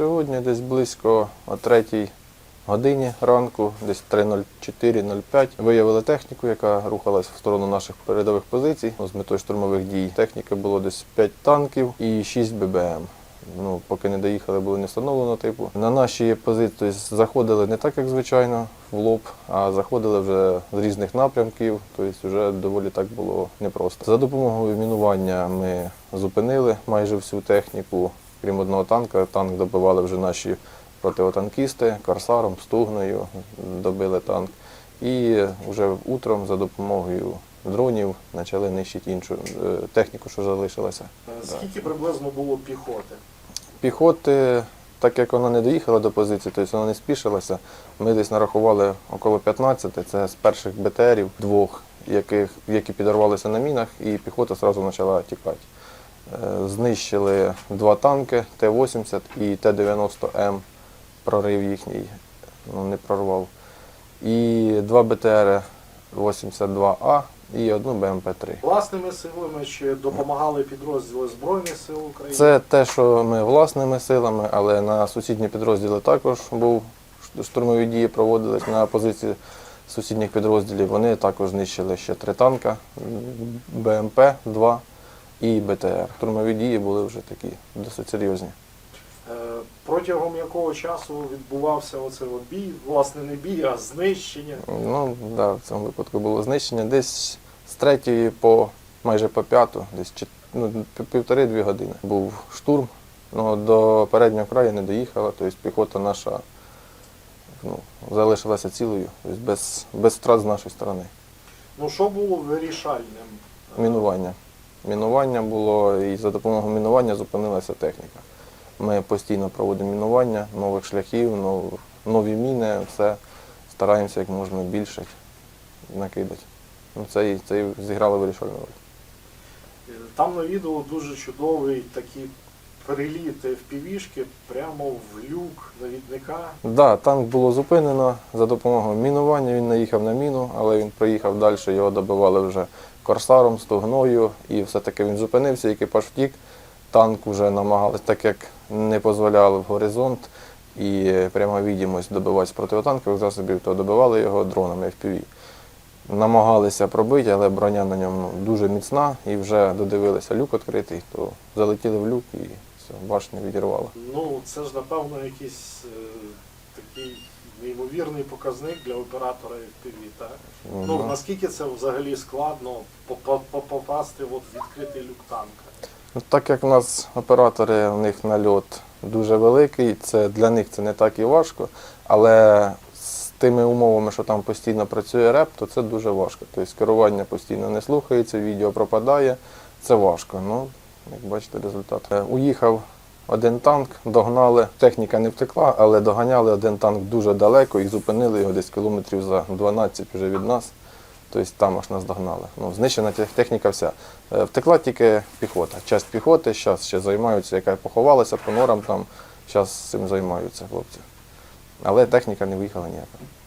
Сьогодні десь близько о 3 годині ранку, десь 3.04-05, виявили техніку, яка рухалась в сторону наших передових позицій ну, з метою штурмових дій. Техніки було десь 5 танків і 6 ББМ. Ну, поки не доїхали, було не встановлено типу. На наші позиції заходили не так, як звичайно, в лоб, а заходили вже з різних напрямків, тобто вже доволі так було непросто. За допомогою мінування ми зупинили майже всю техніку, крім одного танка. Танк добивали вже наші противотанкісти, корсаром, стугною добили танк. І вже утром за допомогою дронів почали нищити іншу е, техніку, що залишилася. Е, Скільки приблизно було піхоти? Піхоти, так як вона не доїхала до позиції, тобто вона не спішилася, ми десь нарахували около 15, це з перших БТРів двох, яких, які підорвалися на мінах, і піхота одразу почала тікати. Е, Знищили два танки Т-80 і Т-90М, прорив їхній ну, не прорвав. І два БТР 82А і одну БМП-3. Власними силами чи допомагали підрозділи Збройних сил України? Це те, що ми власними силами, але на сусідні підрозділи також був штурмові дії проводились на позиції сусідніх підрозділів. Вони також знищили ще три танка, БМП, 2 і БТР. Штурмові дії були вже такі досить серйозні. Е, Протягом якого часу відбувався оцей бій, власне, не бій, а знищення. Ну, да, в цьому випадку було знищення десь з третьої по майже по п'яту, десь ну, півтори-дві години. Був штурм, ну, до переднього краю не доїхала, тобто піхота наша ну, залишилася цілою, тобто без, без втрат з нашої сторони. Ну що було вирішальним? Мінування. Мінування було, і за допомогою мінування зупинилася техніка. Ми постійно проводимо мінування нових шляхів, нові міни, все стараємося як можна більше накидати. Ну, це, це зіграло вирішальну роль. Там на відео дуже чудовий такий переліт FPV-шки прямо в люк навідника. Так, да, танк було зупинено за допомогою мінування. Він наїхав на міну, але він проїхав далі, його добивали вже корсаром, стогною, і все-таки він зупинився, екіпаж втік. Танк вже намагалися, так як не дозволяв горизонт і пряма відомість добивати з протитанкових засобів, то добивали його дронами FPV. Намагалися пробити, але броня на ньому ну, дуже міцна і вже додивилися люк відкритий, то залетіли в люк і все, башню відірвало. Ну, це ж, напевно, якийсь е, такий неймовірний показник для оператора FPV, так? Ну, Ну, наскільки це взагалі складно попа- по- попасти от в відкритий люк танка? Ну, Так як в нас оператори, у них нальот дуже великий, це для них це не так і важко, але з тими умовами, що там постійно працює реп, то це дуже важко. Тобто керування постійно не слухається, відео пропадає, це важко. Ну, як бачите, результат. Е, Уїхав один танк, догнали. Техніка не втекла, але доганяли один танк дуже далеко і зупинили його десь кілометрів за 12 вже від нас. Тобто там аж нас догнали. Ну, знищена техніка вся. Е, Втекла тільки піхота. Часть піхоти зараз ще займаються, яка поховалася по норам там, зараз цим займаються хлопці. Але техніка не виїхала ніяка.